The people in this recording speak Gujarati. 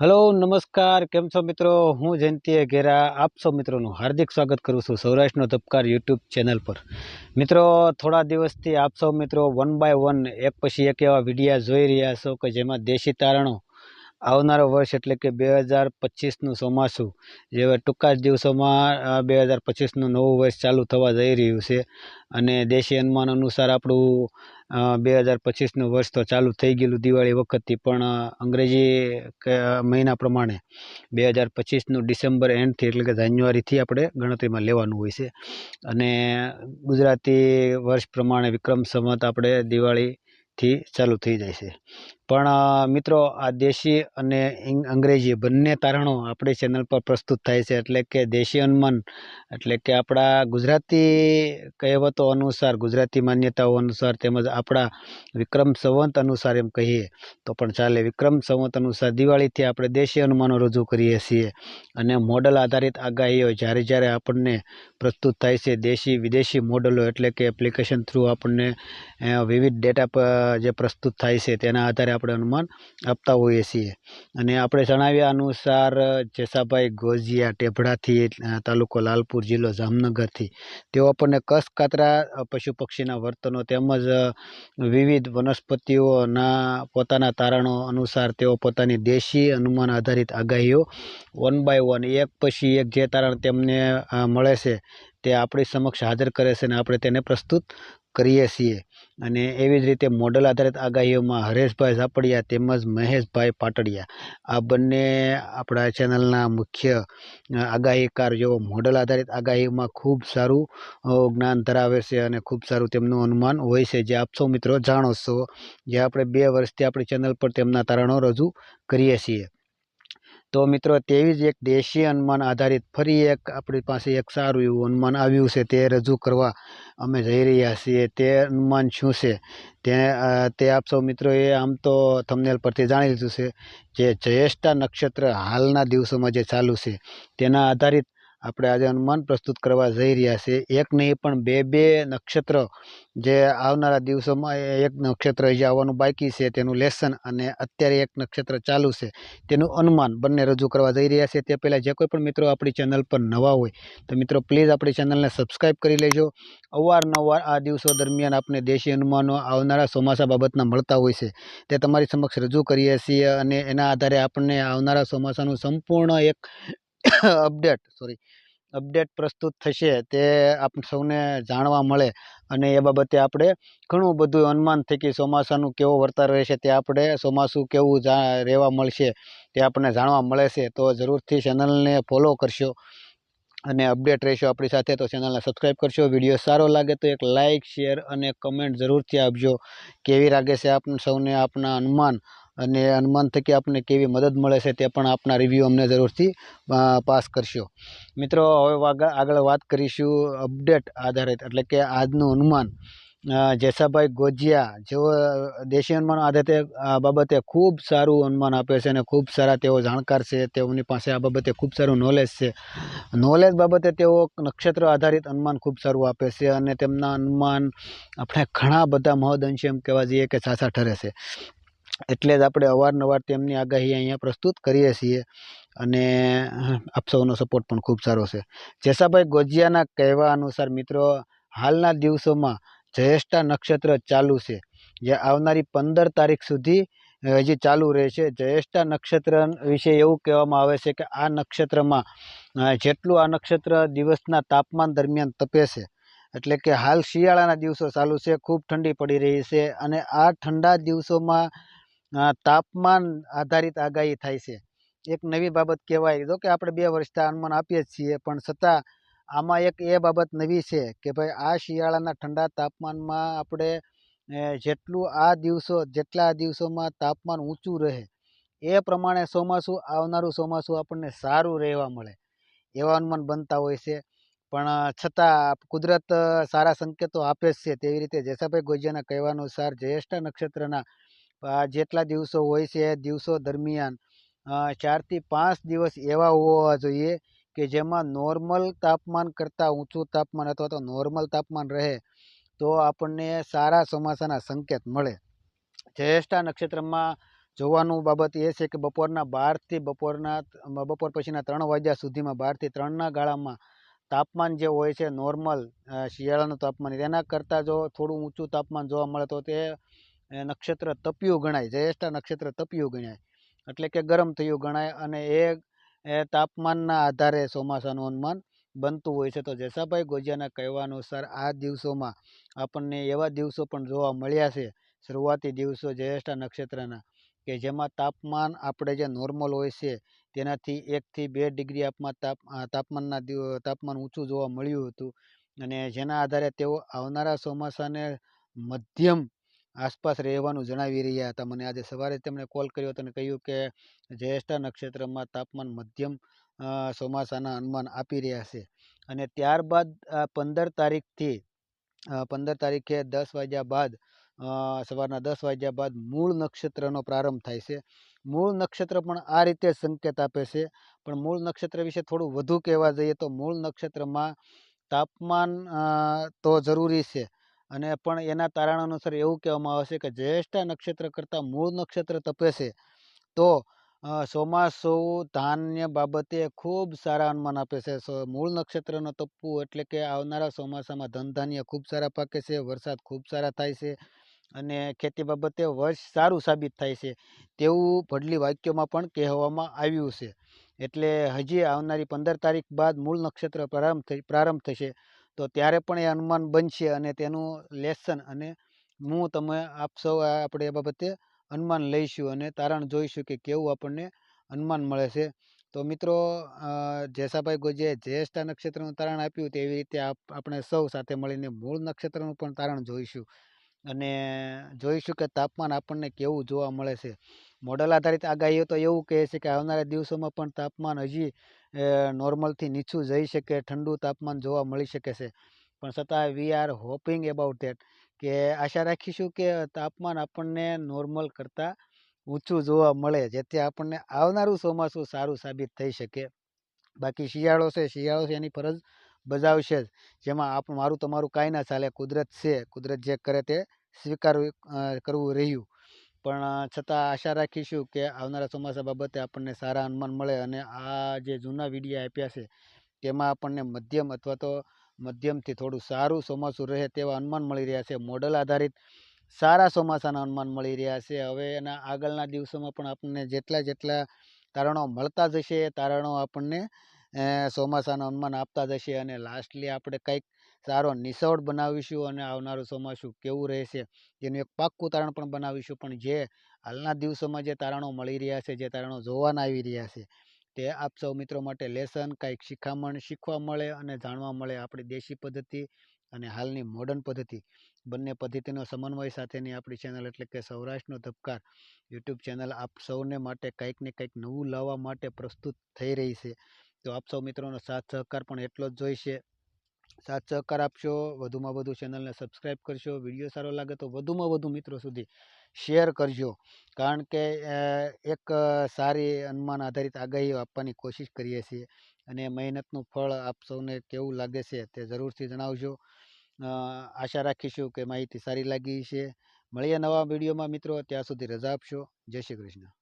હલો, નમસ્કાર. કેમ છો મિત્રો? હું જયંતિ ઘેરા આપ સૌ મિત્રોનું હાર્દિક સ્વાગત કરું છું સૌરાષ્ટ્રનો ધબકાર યુટ્યુબ ચેનલ પર. મિત્રો, થોડા દિવસથી આપ સૌ મિત્રો વન બાય વન, એક પછી એક એવા વિડીયા જોઈ રહ્યા છો કે જેમાં દેશી તારણો આવનારો વર્ષ એટલે કે બે હજાર પચીસનું ચોમાસું, જે ટૂંકા જ દિવસોમાં બે હજાર પચીસનું નવું વર્ષ ચાલુ થવા જઈ રહ્યું છે. અને દેશી અનુમાન અનુસાર આપણું બે હજાર પચીસનું વર્ષ તો ચાલુ થઈ ગયેલું દિવાળી વખતથી, પણ અંગ્રેજી મહિના પ્રમાણે બે હજાર પચીસનું ડિસેમ્બર એન્ડથી એટલે કે જાન્યુઆરીથી આપણે ગણતરીમાં લેવાનું હોય છે. અને ગુજરાતી વર્ષ પ્રમાણે વિક્રમ સંવત આપણે દિવાળીથી ચાલુ થઈ જાય છે. પણ મિત્રો, આ દેશી અને અંગ્રેજી બંને તારણો આપણી ચેનલ પર પ્રસ્તુત થાય છે. એટલે કે દેશી અનુમાન, એટલે કે આપણા ગુજરાતી કહેવતો અનુસાર, ગુજરાતી માન્યતાઓ અનુસાર તેમજ આપણા વિક્રમ સંવંત અનુસાર એમ કહીએ, તો પણ ચાલે. વિક્રમ સંવત અનુસાર દિવાળીથી આપણે દેશી અનુમાનો રજૂ કરીએ છીએ અને મોડલ આધારિત આગાહીઓ જ્યારે જ્યારે આપણને પ્રસ્તુત થાય છે. દેશી, વિદેશી મોડલો એટલે કે એપ્લિકેશન થ્રુ આપણને વિવિધ ડેટા જે પ્રસ્તુત થાય છે તેના આધારે આપણે અનુમાન આપતા હોઈએ છીએ. અને આપણે જણાવ્યા અનુસાર, જેસાભાઈ ગોઝિયા ટેભડાથી તાલુકો લાલપુર જિલ્લો જામનગરથી. તેઓ આપણને કસ કાતરા પશુ પક્ષીના વર્તનો તેમજ વિવિધ વનસ્પતિઓના પોતાના તારણો અનુસાર તેઓ પોતાની દેશી અનુમાન આધારિત આગાહીઓ વન બાય વન એક પછી એક જે તારણ તેમને મળે છે તે આપણી સમક્ષ હાજર કરે છે અને આપણે તેને પ્રસ્તુત કરીએ છીએ. અને એવી જ રીતે મોડલ આધારિત આગાહીઓમાં હરેશભાઈ ઝાપડિયા તેમજ મહેશભાઈ પાટડિયા, આ બંને આપણા ચેનલના મુખ્ય આગાહીકાર જેઓ મોડલ આધારિત આગાહીમાં ખૂબ સારું જ્ઞાન ધરાવે છે અને ખૂબ સારું તેમનું અનુમાન હોય છે. જે આપ સૌ મિત્રો જાણો છો, જે આપણે બે વર્ષથી આપણી ચેનલ પર તેમના તારણો રજૂ કરીએ છીએ. તો મિત્રો તેવી જ એક દેશી અનુમાન આધારિત ફરી એક આપણી પાસે એક સારું એવું અનુમાન આવ્યું છે, તે રજૂ કરવા અમે જઈ રહ્યા છીએ. તે અનુમાન શું છે? તે તે આપ સૌ મિત્રોએ આમ તો થમનેલ પરથી જાણી લીધું છે. જે જયેષ્ઠા નક્ષત્ર હાલના દિવસોમાં જે ચાલુ છે, તેના આધારિત આપણે આજે અનુમાન પ્રસ્તુત કરવા જઈ રહ્યા છીએ. એક નહીં, પણ બે બે નક્ષત્ર જે આવનારા દિવસોમાં એક નક્ષત્ર જે આવવાનું બાકી છે તેનું લેસન અને અત્યારે એક નક્ષત્ર ચાલુ છે તેનું અનુમાન બંને રજૂ કરવા જઈ રહ્યા છે તે પહેલાં જે કોઈ પણ મિત્રો આપણી ચેનલ પર નવા હોય તો મિત્રો પ્લીઝ આપણી ચેનલને સબસ્ક્રાઈબ કરી લેજો. અવારનવાર આ દિવસો દરમિયાન આપણે દેશી અનુમાનો આવનારા ચોમાસા બાબતના મળતા હોય છે તે તમારી સમક્ષ રજૂ કરીએ છીએ અને એના આધારે આપણને આવનારા ચોમાસાનું સંપૂર્ણ એક અપડેટ, સોરી, અપડેટ પ્રસ્તુત થશે તે આપ સૌને જાણવા મળે. અને એ બાબતે આપણે ઘણું બધું અનુમાન થકી ચોમાસાનું કેવો વર્તાર રહેશે તે આપણે ચોમાસું કેવું જા, રહેવા મળશે તે આપણને જાણવા મળે છે. તો જરૂરથી ચેનલને ફોલો કરશો અને અપડેટ રહેશો આપણી સાથે. તો ચેનલને સબસ્ક્રાઈબ કરશો, વીડિયો સારો લાગે તો એક લાઇક, શેર અને કમેન્ટ જરૂરથી આપજો. કેવી લાગે છે આપણ સૌને આપના અનુમાન? અને અનુમાન થકી આપણને કેવી મદદ મળે છે તે પણ આપના રિવ્યૂ અમને જરૂરથી પાસ કરશો. મિત્રો, હવે આગળ વાત કરીશું અપડેટ આધારિત, એટલે કે આજનું અનુમાન જેસાભાઈ ગોજિયા, જેઓ દેશી અનુમાન આધારે આ બાબતે ખૂબ સારું અનુમાન આપે છે અને ખૂબ સારા તેઓ જાણકાર છે, તેઓની પાસે આ બાબતે ખૂબ સારું નોલેજ છે. નોલેજ બાબતે તેઓ નક્ષત્ર આધારિત અનુમાન ખૂબ સારું આપે છે અને તેમના અનુમાન આપણે ઘણા બધા મહદ અંશે એમ કહેવા જઈએ કે સાચા ઠરે છે. એટલે જ આપણે અવારનવાર તેમની આગાહી અહીંયા પ્રસ્તુત કરીએ છીએ અને આપ સૌનો સપોર્ટ પણ ખૂબ સારો છે. જેસાભાઈ ગોજિયાના કહેવા અનુસાર મિત્રો, હાલના દિવસોમાં જયેષ્ઠા નક્ષત્ર ચાલુ છે. જે આવનારી પંદર તારીખ સુધી હજી ચાલુ રહેશે. જયેષ્ઠા નક્ષત્ર વિશે એવું કહેવામાં આવે છે કે આ નક્ષત્રમાં જેટલું આ નક્ષત્ર દિવસના તાપમાન દરમિયાન તપે છે. એટલે કે હાલ શિયાળાના દિવસો ચાલુ છે, ખૂબ ઠંડી પડી રહી છે અને આ ઠંડા દિવસોમાં તાપમાન આધારિત આગાહી થાય છે. એક નવી બાબત કહેવાય, જો કે આપણે બે વર્ષથી આ અનુમાન આપીએ છીએ, પણ છતાં આમાં એક એ બાબત નવી છે કે ભાઈ, આ શિયાળાના ઠંડા તાપમાનમાં આપણે જેટલું આ દિવસો, જેટલા દિવસોમાં તાપમાન ઊંચું રહે, એ પ્રમાણે ચોમાસું, આવનારું ચોમાસું આપણને સારું રહેવા મળે, એવા અનુમાન બનતા હોય છે. પણ છતાં કુદરત સારા સંકેતો આપે જ છે. તેવી રીતે જેસાભાઈ ગોજિયાના કહેવા અનુસાર જ્યેષ્ઠ નક્ષત્રના જેટલા દિવસો હોય છે, દિવસો દરમિયાન ચારથી પાંચ દિવસ એવા હોવા જોઈએ કે જેમાં નોર્મલ તાપમાન કરતાં ઊંચું તાપમાન અથવા તો નોર્મલ તાપમાન રહે, તો આપણને સારા ચોમાસાના સંકેત મળે. જ્યેષ્ઠા નક્ષત્રમાં જોવાનું બાબત એ છે કે બપોરના બારથી બપોરના, બપોર પછીના ત્રણ વાગ્યા સુધીમાં બારથી ત્રણના ગાળામાં તાપમાન જે હોય છે, નોર્મલ શિયાળાનું તાપમાન, એના કરતાં જો થોડું ઊંચું તાપમાન જોવા મળે તો તે નક્ષત્ર તપ્યું ગણાય, જયેષ્ઠા નક્ષત્ર તપ્યું ગણાય. એટલે કે ગરમ થયું ગણાય અને એ તાપમાનના આધારે ચોમાસાનું અનુમાન બનતું હોય છે. તો જસાભાઈ ગોજિયાના કહેવા અનુસાર આ દિવસોમાં આપણને એવા દિવસો પણ જોવા મળ્યા છે, શરૂઆતી દિવસો જયેષ્ઠા નક્ષત્રના, કે જેમાં તાપમાન આપણે જે નોર્મલ હોય છે, તેનાથી એકથી બે ડિગ્રી આપમાં તાપ તાપમાનના તાપમાન ઊંચું જોવા મળ્યું હતું. અને જેના આધારે તેઓ આવનારા ચોમાસાને મધ્યમ આસપાસ રહેવાનું જણાવી રહ્યા હતા. મને આજે સવારે તેમણે કોલ કર્યો હતો અને કહ્યું કે જ્યેષ્ઠ નક્ષત્રમાં તાપમાન મધ્યમ ચોમાસાના અનુમાન આપી રહ્યા છે. અને ત્યારબાદ પંદર તારીખથી પંદર તારીખે દસ વાગ્યા બાદ સવારના દસ વાગ્યા બાદ મૂળ નક્ષત્રનો પ્રારંભ થાય છે. મૂળ નક્ષત્ર પણ આ રીતે સંકેત આપે છે. પણ મૂળ નક્ષત્ર વિશે થોડું વધુ કહેવા જઈએ તો મૂળ નક્ષત્રમાં તાપમાન તો જરૂરી છે. અને પણ એના તારણ અનુસાર એવું કહેવામાં આવે છે કે જ્યેષ્ઠ નક્ષત્ર કરતાં મૂળ નક્ષત્ર તપે છે. તો અ, ચોમાસું ધાન્ય બાબતે ખૂબ સારા અનુમાન આપે છે. મૂળ નક્ષત્રનું તપવું એટલે કે આવનારા ચોમાસામાં ધન ધાન્ય ખૂબ સારા પાકે છે વરસાદ ખૂબ સારા થાય છે અને ખેતી બાબતે વર્ષ સારું સાબિત થાય છે તેવું ભડલી વાક્યોમાં પણ કહેવામાં આવ્યું છે. એટલે હજી આવનારી પંદર તારીખ બાદ મૂળ નક્ષત્ર પ્રારંભ થઈ પ્રારંભ થશે. તો ત્યારે પણ એ અનુમાન બનશે અને તેનું લેસન અને હું તમે આપ સૌ આપણે એ બાબતે અનુમાન લઈશું અને તારણ જોઈશું કે કેવું આપણને અનુમાન મળે છે. તો મિત્રો જેસાભાઈ ગોજીએ જ્યેષ્ઠા નક્ષત્રનું તારણ આપ્યું તેવી રીતે આપ- આપણે સૌ સાથે મળીને મૂળ નક્ષત્રનું પણ તારણ જોઈશું. અને જોઈશું કે તાપમાન આપણને કેવું જોવા મળે છે. મોડલ આધારિત આગાહીઓ તો એવું કહે છે કે આવનારા દિવસોમાં પણ તાપમાન હજી નોર્મલથી નીચું જઈ શકે, ઠંડુ તાપમાન જોવા મળી શકે છે. પણ છતાં we are hoping about that કે આશા રાખીશું કે તાપમાન આપણને નોર્મલ કરતાં ઊંચું જોવા મળે, જેથી આપણને આવનારું ચોમાસું સારું સાબિત થઈ શકે. બાકી શિયાળો છે શિયાળો છે એની ફરજ બજાવશે જ. જેમાં આપ મારું તમારું કાંઈ ના ચાલે, કુદરત છે, કુદરત જે કરે તે સ્વીકારવું કરવું રહ્યું. પણ છતાં આશા રાખીશું કે આવનારા ચોમાસા બાબતે આપણને સારા અનુમાન મળે અને આ જે જૂના વિડીયા આપ્યા છે, તેમાં આપણને મધ્યમ અથવા તો મધ્યમથી થોડું સારું ચોમાસું રહે તેવા અનુમાન મળી રહ્યા છે. મોડલ આધારિત સારા ચોમાસાના અનુમાન મળી રહ્યા છે. હવે એના આગળના દિવસોમાં પણ આપણને જેટલા જેટલા તારણો મળતા જશે એ તારણો આપણને ચોમાસાના અનુમાન આપતા જશે અને લાસ્ટલી આપણે કંઈક સારો નિસવડ બનાવીશું અને આવનારું ચોમાસું કેવું રહેશે? તેનું એક પાક્કું તારણ પણ બનાવીશું. પણ જે હાલના દિવસોમાં જે તારણો મળી રહ્યા છે, જે તારણો જોવાના આવી રહ્યા છે, તે આપ સૌ મિત્રો માટે લેસન, કાંઈક શિખામણ, શીખવા મળે અને જાણવા મળે આપણી દેશી પદ્ધતિ અને હાલની મોડર્ન પદ્ધતિ. બંને પદ્ધતિનો સમન્વય સાથેની આપણી ચેનલ એટલે કે સૌરાષ્ટ્રનો ધબકાર યુટ્યુબ ચેનલ આપ સૌને માટે કંઈક ને કંઈક નવું લાવવા માટે પ્રસ્તુત થઈ રહી છે. તો આપ સૌ મિત્રોનો સાથ સહકાર પણ એટલો જ જોઈશે. સાથ સહકાર આપશો, વધુમાં વધુ ચેનલને સબસ્ક્રાઈબ કરશો, વીડિયો સારો લાગે તો વધુમાં વધુ મિત્રો સુધી શેર કરજો. કારણ કે એક સારી અનુમાન આધારિત આગાહીઓ આપવાની કોશિશ કરીએ છીએ અને મહેનતનું ફળ આપ સૌને કેવું લાગે છે તે જરૂરથી જણાવજો. આશા રાખીશું કે માહિતી સારી લાગી છે મળીએ નવા વિડીયોમાં મિત્રો, ત્યાં સુધી રજા આપશો. જય શ્રી કૃષ્ણ.